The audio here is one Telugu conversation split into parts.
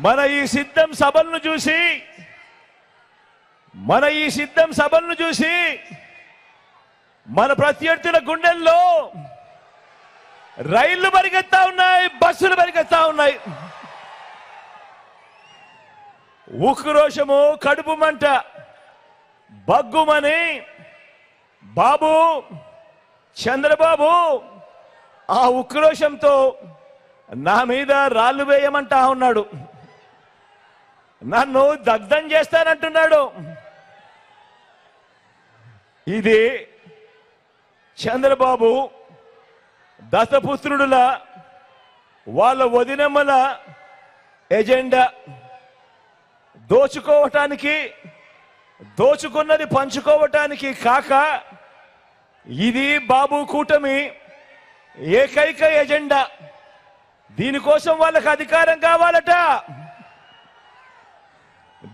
మన ఈ సిద్ధం సభలను చూసి మన ఈ సిద్ధం సభలను చూసి మన ప్రత్యర్థుల గుండెల్లో రైళ్ళు పరిగెత్తా ఉన్నాయి బస్సులు పరిగెత్తా ఉన్నాయి. ఉక్రోషము కడుపు మంట బగ్గుమని బాబు చంద్రబాబు ఆ ఉక్రోషంతో నా మీద రాళ్ళు వేయమంటా ఉన్నాడు. నన్ను దగ్ధం చేస్తానంటున్నాడు. ఇది చంద్రబాబు దశపుత్రుడుల వాళ్ళ వదినమ్మల ఎజెండా. దోచుకోవటానికి దోచుకున్నది పంచుకోవటానికి కాక ఇది బాబు కూటమి ఏకైక ఎజెండా. దీనికోసం వాళ్ళకి అధికారం కావాలట.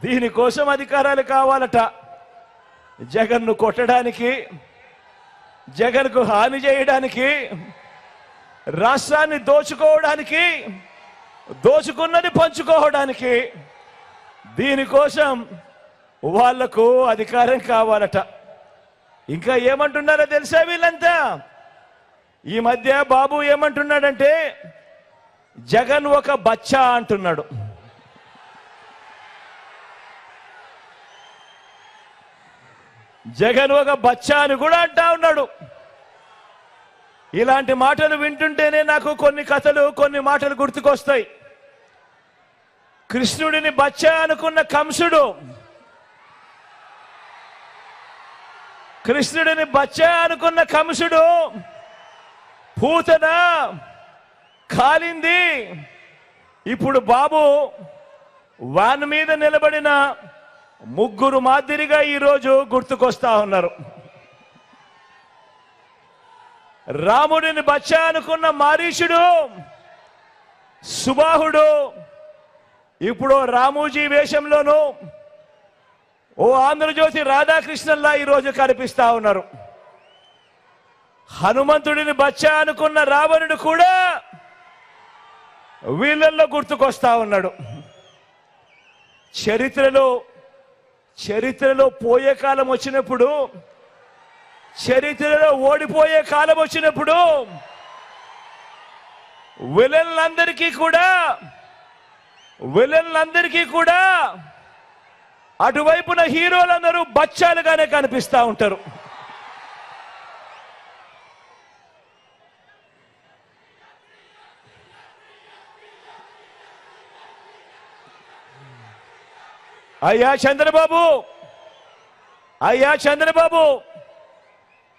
దీనికోసం అధికారాలు కావాలట. జగన్ను కొట్టడానికి జగన్కు హాని చేయడానికి రాష్ట్రాన్ని దోచుకోవడానికి దోచుకున్నది పంచుకోవడానికి దీనికోసం వాళ్ళకు అధికారం కావాలట. ఇంకా ఏమంటున్నారో తెలుసా వీళ్ళంతా? ఈ మధ్య బాబు ఏమంటున్నాడంటే జగన్ ఒక బచ్చా అంటున్నాడు. జగన్ ఒక బచ్చా అని కూడా అంటా ఉన్నాడు. ఇలాంటి మాటలు వింటుంటేనే నాకు కొన్ని కథలు కొన్ని మాటలు గుర్తుకొస్తాయి. కృష్ణుడిని బచ్చా అనుకున్న కంసుడు కృష్ణుడిని బచ్చా అనుకున్న కంసుడు పూతన కాలింది. ఇప్పుడు బాబు వాన్ మీద నిలబడిన ముగ్గురు మాదిరిగా ఈరోజు గుర్తుకొస్తా ఉన్నారు. రాముడిని బచ్చా అనుకున్న మారీషుడు సుబాహుడు ఇప్పుడు రామూజీ వేషంలోనూ ఓ ఆంధ్రజ్యోతి రాధాకృష్ణన్లా ఈరోజు కనిపిస్తా ఉన్నారు. హనుమంతుడిని బచ్చా అనుకున్న రావణుడు కూడా వీళ్ళల్లో గుర్తుకొస్తా ఉన్నాడు. చరిత్రలో చరిత్రలో పోయే కాలం వచ్చినప్పుడు చరిత్రలో ఓడిపోయే కాలం వచ్చినప్పుడు విలన్లందరికీ కూడా విలన్లందరికీ కూడా అటువైపున హీరోలందరూ బచ్చాలుగానే కనిపిస్తూ ఉంటారు. అయ్యా చంద్రబాబు! అయ్యా చంద్రబాబు!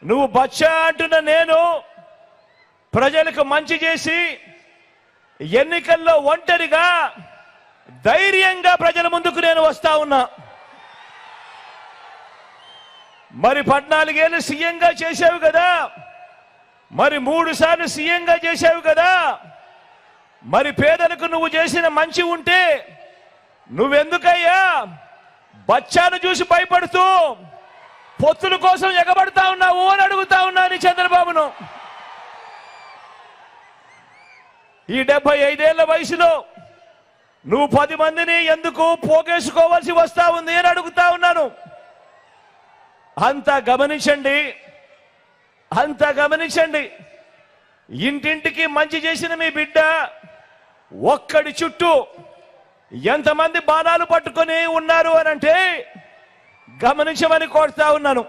నువ్వు బచ్చా అంటున్న నేను ప్రజలకు మంచి చేసి ఎన్నికల్లో ఒంటరిగా ధైర్యంగా ప్రజల ముందుకు నేను వస్తా ఉన్నా. మరి పద్నాలుగేళ్ళు సీఎంగా చేశావు కదా! మరి మూడు సార్లు సీఎంగా చేశావు కదా! మరి పేదలకు నువ్వు చేసిన మంచి ఉంటే నువ్వెందుకయ్యా? బచ్చాను చూసి భయపడుతూ పొత్తుల కోసం ఎగబడతా ఉన్నావు అని అడుగుతా ఉన్నాను చంద్రబాబును. ఈ డెబ్బై ఐదేళ్ళ వయసులో నువ్వు పది మందిని ఎందుకు పోగేసుకోవాల్సి వస్తా ఉంది అని అడుగుతా ఉన్నాను. అంతా గమనించండి అంతా గమనించండి. ఇంటింటికి మంచి చేసిన మీ బిడ్డ ఒక్కడి చుట్టూ ఎంతమంది బాణాలు పట్టుకొని ఉన్నారు అని అంటే గమనించమని కోరుతా ఉన్నాను.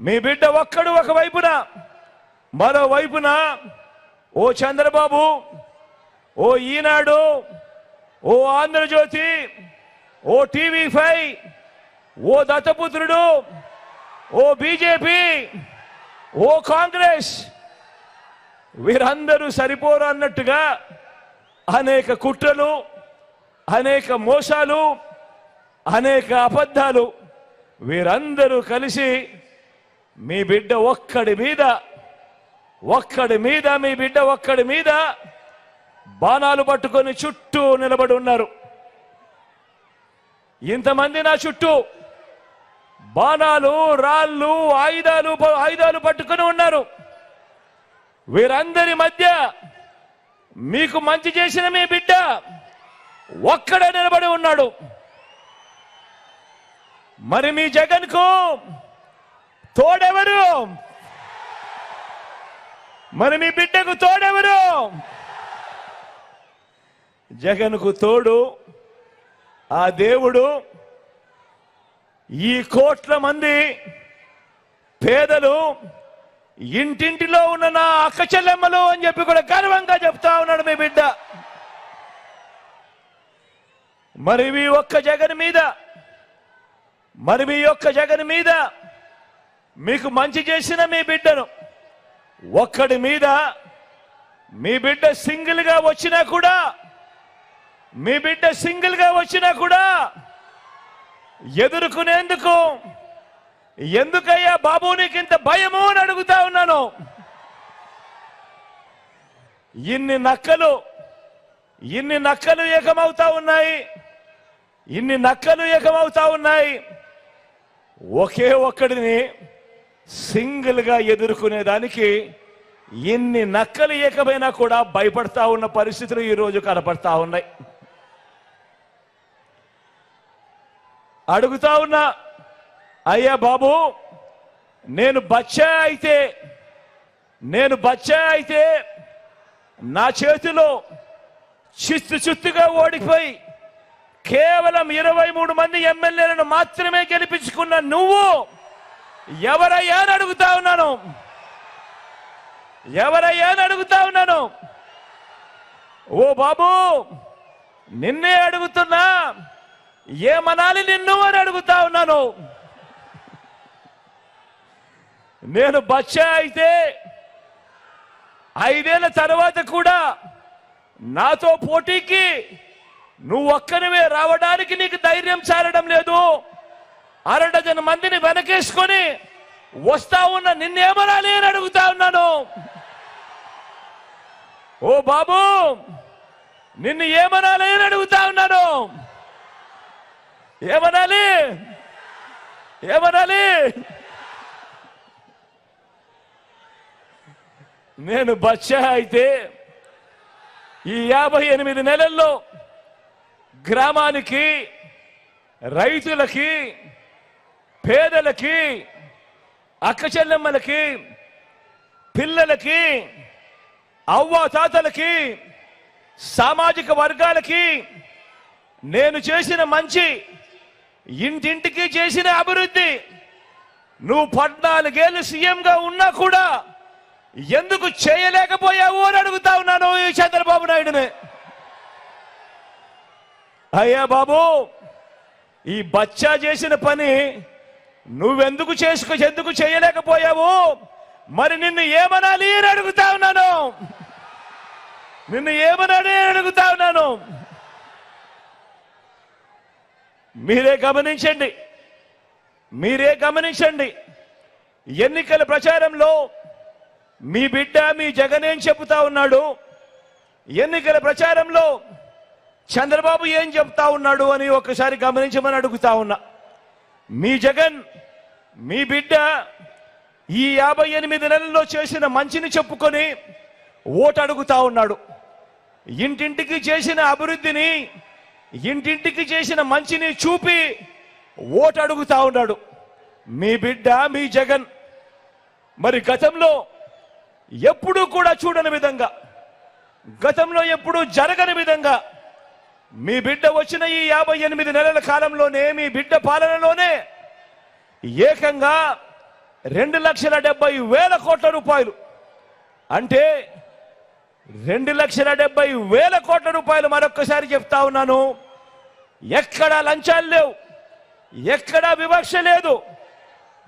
మీ బిడ్డ ఒక్కడు ఒకవైపున మరోవైపున ఓ చంద్రబాబు ఓ ఈనాడు ఓ ఆంధ్రజ్యోతి ఓ టీవీ ఫైవ్ ఓ దత్తపుత్రుడు ఓ బీజేపీ ఓ కాంగ్రెస్ వీరందరూ సరిపోరు అన్నట్టుగా అనేక కుట్రలు అనేక మోసాలు అనేక అబద్ధాలు వీరందరూ కలిసి మీ బిడ్డ ఒక్కడి మీద ఒక్కడి మీద మీ బిడ్డ ఒక్కడి మీద బాణాలు పట్టుకొని చుట్టూ నిలబడి ఉన్నారు. ఇంతమంది నా చుట్టూ బాణాలు రాళ్ళు ఆయుధాలు ఆయుధాలు పట్టుకొని ఉన్నారు. వీరందరి మధ్య మీకు మంచి చేసిన మీ బిడ్డ ఒక్కడే నిలబడి ఉన్నాడు. మరి మీ జగన్కు తోడెవరు? మరి మీ బిడ్డకు తోడెవరు? జగన్కు తోడు ఆ దేవుడు ఈ కోట్ల మంది పేదలు ఇంటింటిలో ఉన్న నా అక్క చెల్లెమ్మలు అని చెప్పి కూడా గర్వంగా చెప్తా ఉన్నాడు మీ బిడ్డ. మరి మీ ఒక్క జగన్ మీద మరి మీ యొక్క జగన్ మీద మీకు మంచి చేసిన మీ బిడ్డను ఒక్కడి మీద మీ బిడ్డ సింగిల్గా వచ్చినా కూడా మీ బిడ్డ సింగిల్గా వచ్చినా కూడా ఎదుర్కొనేందుకు ఎందుకయ్యా బాబు నీకు ఇంత భయము అని అడుగుతా ఉన్నాను. ఇన్ని నక్కలు ఇన్ని నక్కలు ఏకమవుతా ఉన్నాయి. ఇన్ని నక్కలు ఏకమవుతా ఉన్నాయి. ఒకే ఒక్కడిని సింగిల్గా ఎదుర్కొనేదానికి ఇన్ని నక్కలు ఏకమైనా కూడా భయపడతా ఉన్న పరిస్థితులు ఈరోజు కనపడతా ఉన్నాయి. అడుగుతా ఉన్నా అయ్యా బాబు నేను బచ్చా అయితే నేను బచ్చా అయితే నా చేతిలో చిత్తు చిత్తుగా ఓడిపోయి కేవలం ఇరవై మూడు మంది ఎమ్మెల్యేలను మాత్రమే గెలిపించుకున్న నువ్వు ఎవరయ్యా అని అడుగుతా ఉన్నాను. ఎవరయ్యా అని అడుగుతా ఉన్నాను. ఓ బాబు నిన్నే అడుగుతున్నా. ఏమనాలి నిన్ను అని అడుగుతా ఉన్నాను. నేను బచ్చా అయితే ఐదేళ్ళ తర్వాత కూడా నాతో పోటీకి నువ్వు ఒక్కనివే రావడానికి నీకు ధైర్యం చాలడం లేదు. అరడజన మందిని వెనకేసుకొని వస్తా ఉన్న నిన్నేమనాలి అని అడుగుతా ఉన్నాను. ఓ బాబు నిన్ను ఏమనాలి అని అడుగుతా ఉన్నాను. ఏమనాలి? ఏమనాలి? నేను బచ్చా అయితే ఈ యాభై ఎనిమిది నెలల్లో గ్రామానికి రైతులకి పేదలకి అక్కచెల్లెమ్మలకి పిల్లలకి అవ్వ తాతలకి సామాజిక వర్గాలకి నేను చేసిన మంచి ఇంటింటికి చేసిన అభివృద్ధి. నువ్వు పద్నాలుగేళ్ళు సీఎంగా ఉన్నా కూడా ఎందుకు చేయలేకపోయావు అని అడుగుతా ఉన్నాను ఈ చంద్రబాబు నాయుడుని. అయ్యా బాబు ఈ బచ్చా చేసిన పని నువ్వెందుకు చేసుకు ఎందుకు చేయలేకపోయావు? మరి నిన్ను ఏమనాలి అని అడుగుతా ఉన్నాను. నిన్ను ఏమనాలి అని అడుగుతా ఉన్నాను. మీరే గమనించండి. మీరే గమనించండి. ఎన్నికల ప్రచారంలో మీ బిడ్డ మీ జగనేం చెబుతా ఉన్నాడు. ఎన్నికల ప్రచారంలో చంద్రబాబు ఏం చెప్తా ఉన్నాడు అని ఒకసారి గమనించమని అడుగుతా ఉన్నా. మీ జగన్ మీ బిడ్డ ఈ యాభై ఎనిమిది నెలల్లో చేసిన మంచిని చెప్పుకొని ఓటు అడుగుతా ఉన్నాడు. ఇంటింటికి చేసిన అభివృద్ధిని ఇంటింటికి చేసిన మంచిని చూపి ఓటు అడుగుతా ఉన్నాడు. మీ బిడ్డ మీ జగన్ మరి గతంలో ఎప్పుడూ కూడా చూడని విధంగా గతంలో ఎప్పుడూ జరగని విధంగా మీ బిడ్డ వచ్చిన ఈ యాభై ఎనిమిది నెలల కాలంలోనే మీ బిడ్డ పాలనలోనే ఏకంగా రెండు లక్షల డెబ్బై వేల కోట్ల రూపాయలు. అంటే రెండు లక్షల డెబ్బై వేల కోట్ల రూపాయలు మరొక్కసారి చెప్తా ఉన్నాను. ఎక్కడా లంచాలు లేవు ఎక్కడా వివక్ష లేదు.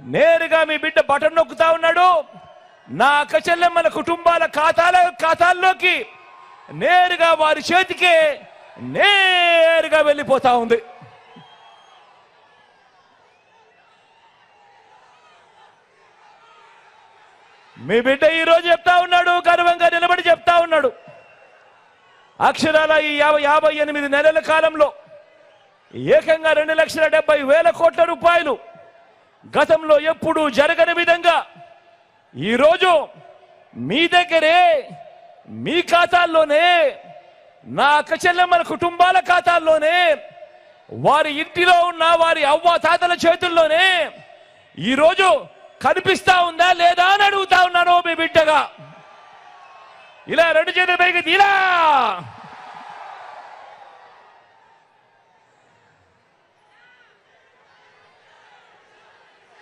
నేరుగా మీ బిడ్డ బటన్ నొక్కుతా ఉన్నాడు. నా అక్క చెల్లెమ్మల కుటుంబాల ఖాతాల ఖాతాల్లోకి నేరుగా వారి చేతికే నేరుగా వెళ్ళిపోతా ఉంది. మీ బిడ్డ ఈరోజు చెప్తా ఉన్నాడు గర్వంగా నిలబడి చెప్తా ఉన్నాడు. అక్షరాల ఈ యాభై యాభై ఎనిమిది నెలల కాలంలో ఏకంగా రెండు లక్షల డెబ్బై వేల కోట్ల రూపాయలు గతంలో ఎప్పుడూ జరగని విధంగా ఈరోజు మీ దగ్గరే మీ ఖాతాల్లోనే నా అక్క చెల్లెమ్మల కుటుంబాల ఖాతాల్లోనే వారి ఇంటిలో ఉన్న వారి అవ్వ తాతల చేతుల్లోనే ఈరోజు కనిపిస్తా ఉందా లేదా అని అడుగుతా ఉన్నాను మీ బిడ్డగా. ఇలా రెండు చేతుల పైకి ఇలా